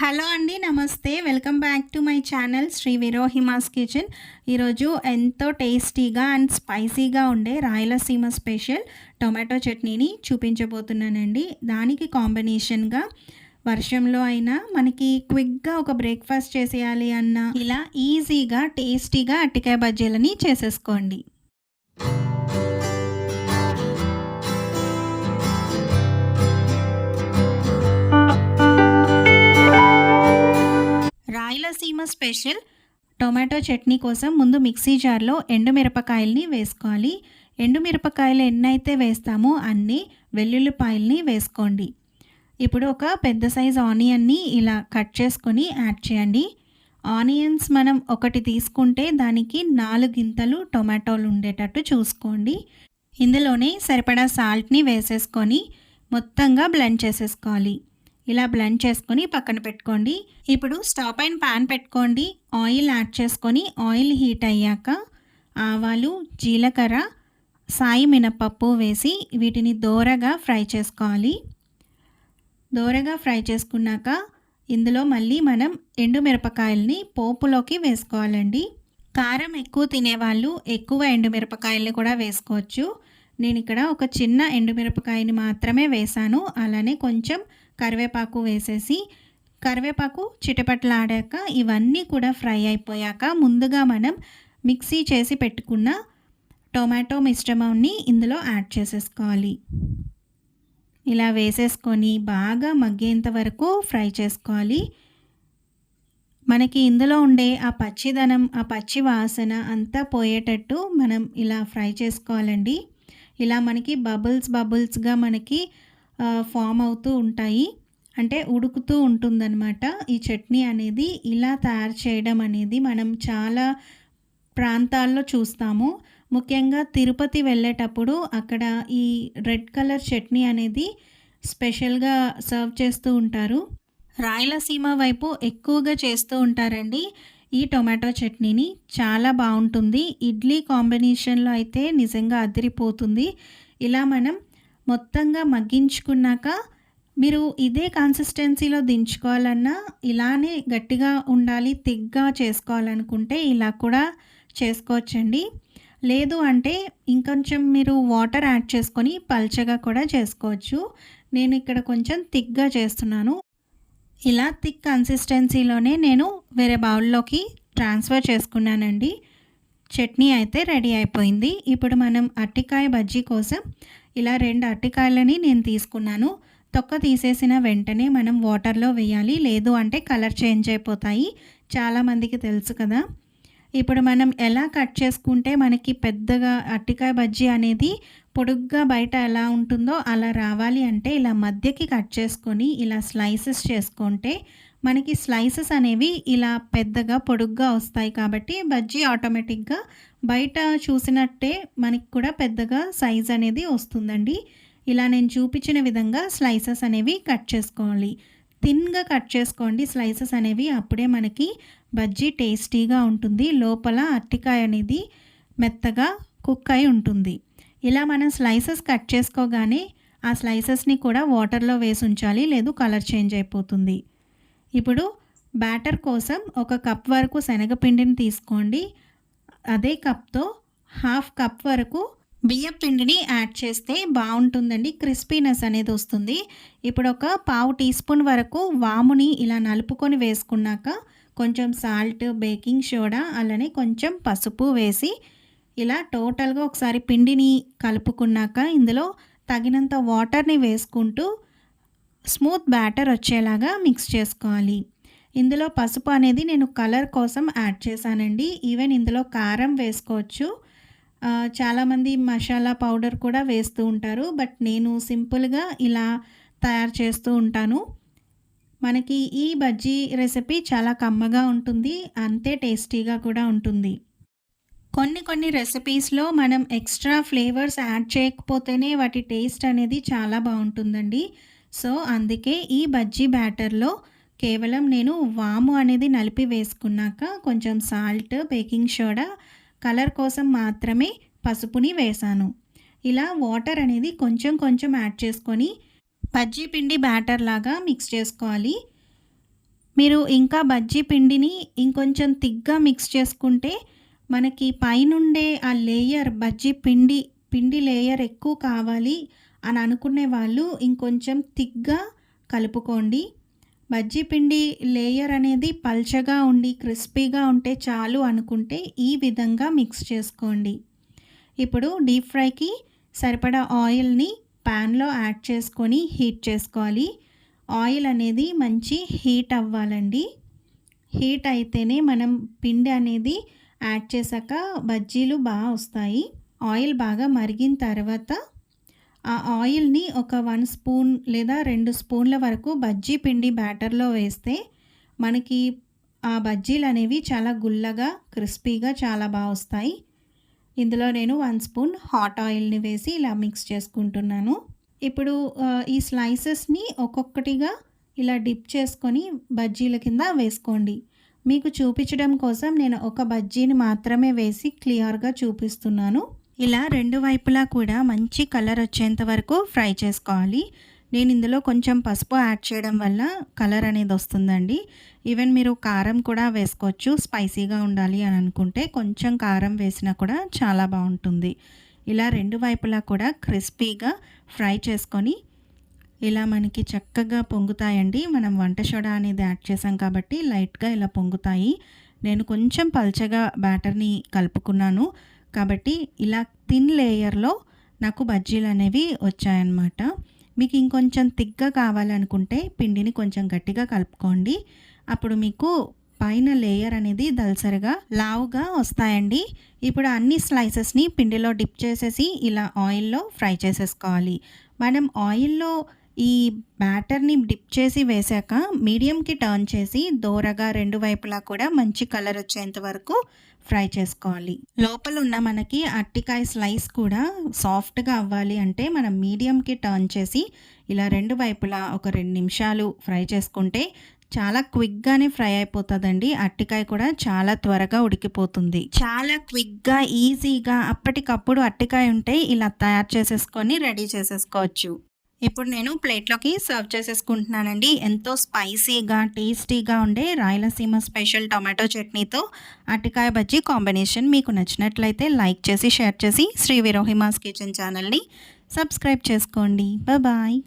Hello అండి నమస్తే. Welcome back to my channel Sri విరోహిమాస్ kitchen. ఈరోజు ఎంతో టేస్టీగా అండ్ స్పైసీగా ఉండే రాయలసీమ స్పెషల్ టొమాటో చట్నీని చూపించబోతున్నానండి. దానికి కాంబినేషన్గా వర్షంలో అయినా మనకి క్విక్గా ఒక బ్రేక్ఫాస్ట్ చేసేయాలి అన్న ఇలా ఈజీగా టేస్టీగా అట్టికాయ బజ్జీలని చేసేసుకోండి. రాయలసీమ స్పెషల్ టొమాటో చట్నీ కోసం ముందు మిక్సీ జార్లో ఎండుమిరపకాయల్ని వేసుకోవాలి. ఎండుమిరపకాయలు ఎన్నైతే వేస్తామో అన్ని వెల్లుల్లిపాయల్ని వేసుకోండి. ఇప్పుడు ఒక పెద్ద సైజ్ ఆనియన్ని ఇలా కట్ చేసుకొని యాడ్ చేయండి. ఆనియన్స్ మనం ఒకటి తీసుకుంటే దానికి నాలుగు గింతలు టొమాటోలు ఉండేటట్టు చూసుకోండి. ఇందులోనే సరిపడా సాల్ట్ని వేసేసుకొని మొత్తంగా బ్లెండ్ చేసేసుకోవాలి. ఇలా బ్లెండ్ చేసుకొని పక్కన పెట్టుకోండి. ఇప్పుడు స్టవ్ పైన ప్యాన్ పెట్టుకోండి. ఆయిల్ యాడ్ చేసుకొని ఆయిల్ హీట్ అయ్యాక ఆవాలు జీలకర్ర సాయి మినపప్పు వేసి వీటిని దోరగా ఫ్రై చేసుకోవాలి. దోరగా ఫ్రై చేసుకున్నాక ఇందులో మళ్ళీ మనం ఎండుమిరపకాయల్ని పోపులోకి వేసుకోవాలండి. కారం ఎక్కువ తినేవాళ్ళు ఎక్కువ ఎండుమిరపకాయల్ని కూడా వేసుకోవచ్చు. నేను ఇక్కడ ఒక చిన్న ఎండుమిరపకాయని మాత్రమే వేశాను అలానే కొంచెం కరివేపాకు వేసేసి కరివేపాకు చిటపట్లాడాక ఇవన్నీ కూడా ఫ్రై అయిపోయాక ముందుగా మనం మిక్సీ చేసి పెట్టుకున్న టొమాటో మిశ్రమాన్ని ఇందులో యాడ్ చేసేసుకోవాలి. ఇలా వేసేసుకొని బాగా మగ్గేంత వరకు ఫ్రై చేసుకోవాలి. మనకి ఇందులో ఉండే ఆ పచ్చిదనం ఆ పచ్చి వాసన అంతా పోయేటట్టు మనం ఇలా ఫ్రై చేసుకోవాలండి. ఇలా మనకి బబుల్స్ బబుల్స్గా మనకి ఫామ్ అవుతూ ఉంటాయి. అంటే ఉడుకుతూ ఉంటుందన్నమాట. ఈ చట్నీ అనేది ఇలా తయారు చేయడం అనేది మనం చాలా ప్రాంతాల్లో చూస్తాము. ముఖ్యంగా తిరుపతి వెళ్ళేటప్పుడు అక్కడ ఈ రెడ్ కలర్ చట్నీ అనేది స్పెషల్గా సర్వ్ చేస్తూ ఉంటారు. రాయలసీమ వైపు ఎక్కువగా చేస్తూ ఉంటారండి ఈ టొమాటో చట్నీని. చాలా బాగుంటుంది. ఇడ్లీ కాంబినేషన్లో అయితే నిజంగా అదిరిపోతుంది. ఇలా మనం మొత్తంగా మగ్గించుకున్నాక మీరు ఇదే కన్సిస్టెన్సీలో దించుకోవాలన్నా ఇలానే గట్టిగా ఉండాలి తిగ్గా చేసుకోవాలనుకుంటే ఇలా కూడా చేసుకోవచ్చండి. లేదు అంటే ఇంకొంచెం మీరు వాటర్ యాడ్ చేసుకొని పల్చగా కూడా చేసుకోవచ్చు. నేను ఇక్కడ కొంచెం థిక్గా చేస్తున్నాను. ఇలా థిక్ కన్సిస్టెన్సీలోనే నేను వేరే బౌల్లోకి ట్రాన్స్ఫర్ చేసుకున్నానండి. చట్నీ అయితే రెడీ అయిపోయింది. ఇప్పుడు మనం అట్టికాయ బజ్జీ కోసం ఇలా రెండు అరటికాయలని నేను తీసుకున్నాను. తొక్క తీసేసిన వెంటనే మనం వాటర్లో వేయాలి. లేదు అంటే కలర్ చేంజ్ అయిపోతాయి. చాలామందికి తెలుసు కదా. ఇప్పుడు మనం ఎలా కట్ చేసుకుంటే మనకి పెద్దగా అట్టికాయ బజ్జీ అనేది పొడుగ్గా బయట ఎలా ఉంటుందో అలా రావాలి అంటే ఇలా మధ్యకి కట్ చేసుకొని ఇలా స్లైసెస్ చేసుకుంటే మనకి స్లైసెస్ అనేవి ఇలా పెద్దగా పొడుగ్గా వస్తాయి కాబట్టి బజ్జీ ఆటోమేటిక్గా బయట చూసినట్టే మనకి కూడా పెద్దగా సైజ్ అనేది వస్తుందండి. ఇలా నేను చూపించిన విధంగా స్లైసెస్ అనేవి కట్ చేసుకోవాలి. థిన్గా కట్ చేసుకోండి. స్లైసెస్ అనేవి అప్పుడే మనకి బజ్జీ టేస్టీగా ఉంటుంది. లోపల అట్టికాయ అనేది మెత్తగా కుక్ అయి ఉంటుంది. ఇలా మనం స్లైసెస్ కట్ చేసుకోగానే ఆ స్లైసెస్ని కూడా వాటర్లో వేసి ఉంచాలి. లేదు కలర్ చేంజ్ అయిపోతుంది. ఇప్పుడు బ్యాటర్ కోసం ఒక కప్ వరకు శనగపిండిని తీసుకోండి. అదే కప్తో హాఫ్ కప్ వరకు బియ్యం పిండిని యాడ్ చేస్తే బాగుంటుందండి. క్రిస్పీనెస్ అనేది వస్తుంది. ఇప్పుడు ఒక పావు టీ స్పూన్ వరకు వాముని ఇలా నలుపుకొని వేసుకున్నాక కొంచెం సాల్ట్ బేకింగ్ సోడా అలానే కొంచెం పసుపు వేసి ఇలా టోటల్గా ఒకసారి పిండిని కలుపుకున్నాక ఇందులో తగినంత వాటర్ని వేసుకుంటూ స్మూత్ బ్యాటర్ వచ్చేలాగా మిక్స్ చేసుకోవాలి. ఇందులో పసుపు అనేది నేను కలర్ కోసం యాడ్ చేశానండి. ఈవెన్ ఇందులో కారం వేసుకోవచ్చు. చాలామంది మసాలా పౌడర్ కూడా వేస్తూ ఉంటారు. బట్ నేను సింపుల్గా ఇలా తయారు చేస్తూ ఉంటాను. మనకి ఈ బజ్జీ రెసిపీ చాలా కమ్మగా ఉంటుంది. అంతే టేస్టీగా కూడా ఉంటుంది. కొన్ని కొన్ని రెసిపీస్లో మనం ఎక్స్ట్రా ఫ్లేవర్స్ యాడ్ చేయకపోతేనే వాటి టేస్ట్ అనేది చాలా బాగుంటుందండి. సో అందుకే ఈ బజ్జీ బ్యాటర్లో కేవలం నేను వాము అనేది నలిపి వేసుకున్నాక కొంచెం సాల్ట్ బేకింగ్ సోడా కలర్ కోసం మాత్రమే పసుపుని వేశాను ఇలా వాటర్ అనేది కొంచెం కొంచెం యాడ్ చేసుకొని బజ్జీ పిండి బ్యాటర్ లాగా మిక్స్ చేసుకోవాలి. మీరు ఇంకా బజ్జీ పిండిని ఇంకొంచెం తిగ్గా మిక్స్ చేసుకుంటే మనకి పైనుండే ఆ లేయర్ బజ్జీ పిండి పిండి లేయర్ ఎక్కువ కావాలి అని అనుకునే వాళ్ళు ఇంకొంచెం తిగ్గా కలుపుకోండి. బజ్జీ పిండి లేయర్ అనేది పల్చగా ఉండి క్రిస్పీగా ఉంటే చాలు అనుకుంటే ఈ విధంగా మిక్స్ చేసుకోండి. ఇప్పుడు డీప్ ఫ్రైకి సరిపడా ఆయిల్ని ప్యాన్లో యాడ్ చేసుకొని హీట్ చేసుకోవాలి. ఆయిల్ అనేది మంచి హీట్ అవ్వాలండి. హీట్ అయితేనే మనం పిండి అనేది యాడ్ చేశాక బజ్జీలు బాగా వస్తాయి. ఆయిల్ బాగా మరిగిన తర్వాత ఆ ఆయిల్ని ఒక వన్ స్పూన్ లేదా రెండు స్పూన్ల వరకు బజ్జీ పిండి బ్యాటర్లో వేస్తే మనకి ఆ బజ్జీలు అనేవి చాలా గుల్లగా క్రిస్పీగా చాలా బాగా వస్తాయి. ఇందులో నేను వన్ స్పూన్ హాట్ ఆయిల్ని వేసి ఇలా మిక్స్ చేసుకుంటున్నాను. ఇప్పుడు ఈ స్లైసెస్ని ఒక్కొక్కటిగా ఇలా డిప్ చేసుకొని బజ్జీల కింద వేసుకోండి. మీకు చూపించడం కోసం నేను ఒక బజ్జీని మాత్రమే వేసి క్లియర్గా చూపిస్తున్నాను. ఇలా రెండు వైపులా కూడా మంచి కలర్ వచ్చేంత వరకు ఫ్రై చేసుకోవాలి. నేను ఇందులో కొంచెం పసుపు యాడ్ చేయడం వల్ల కలర్ అనేది వస్తుందండి. ఈవెన్ మీరు కారం కూడా వేసుకోవచ్చు స్పైసీగా ఉండాలి అని అనుకుంటే కొంచెం కారం వేసినా కూడా చాలా బాగుంటుంది. ఇలా రెండు వైపులా కూడా క్రిస్పీగా ఫ్రై చేసుకొని ఇలా మనకి చక్కగా పొంగుతాయండి. మనం వంట సోడా అనేది యాడ్ చేసాం కాబట్టి లైట్గా ఇలా పొంగుతాయి. నేను కొంచెం పల్చగా బ్యాటర్ని కలుపుకున్నాను. కాబట్టి ఇలా థిన్ లేయర్లో నాకు బజ్జీలు అనేవి వచ్చాయన్నమాట. మీకు ఇంకొంచెం తిగ్గా కావాలనుకుంటే పిండిని కొంచెం గట్టిగా కలుపుకోండి. అప్పుడు మీకు పైన లేయర్ అనేది దల్సరిగా లావుగా వస్తాయండి. ఇప్పుడు అన్ని స్లైసెస్ని పిండిలో డిప్ చేసేసి ఇలా ఆయిల్లో ఫ్రై చేసేసుకోవాలి. మనం ఆయిల్లో ఈ బ్యాటర్ని డిప్ చేసి వేశాక మీడియంకి టర్న్ చేసి దోరగా రెండు వైపులా కూడా మంచి కలర్ వచ్చేంత వరకు ఫ్రై చేసుకోవాలి. లోపల ఉన్న మనకి అట్టికాయ స్లైస్ కూడా సాఫ్ట్గా అవ్వాలి అంటే మనం మీడియంకి టర్న్ చేసి ఇలా రెండు వైపులా ఒక రెండు నిమిషాలు ఫ్రై చేసుకుంటే చాలా క్విక్గానే ఫ్రై అయిపోతుందండి. అట్టికాయ కూడా చాలా త్వరగా ఉడికిపోతుంది. చాలా క్విక్గా ఈజీగా అప్పటికప్పుడు అట్టికాయ ఉంటే ఇలా తయారు చేసేసుకొని రెడీ చేసేసుకోవచ్చు. ఇప్పుడు నేను ప్లేట్లోకి సర్వ్ చేసేసుకుంటున్నానండి. ఎంతో స్పైసీగా టేస్టీగా ఉండే రాయలసీమ స్పెషల్ టొమాటో చట్నీతో అటికాయ బజ్జీ కాంబినేషన్ మీకు నచ్చినట్లయితే లైక్ చేసి షేర్ చేసి శ్రీ విరోహిమాస్ కిచెన్ ఛానల్ని సబ్స్క్రైబ్ చేసుకోండి. బాయ్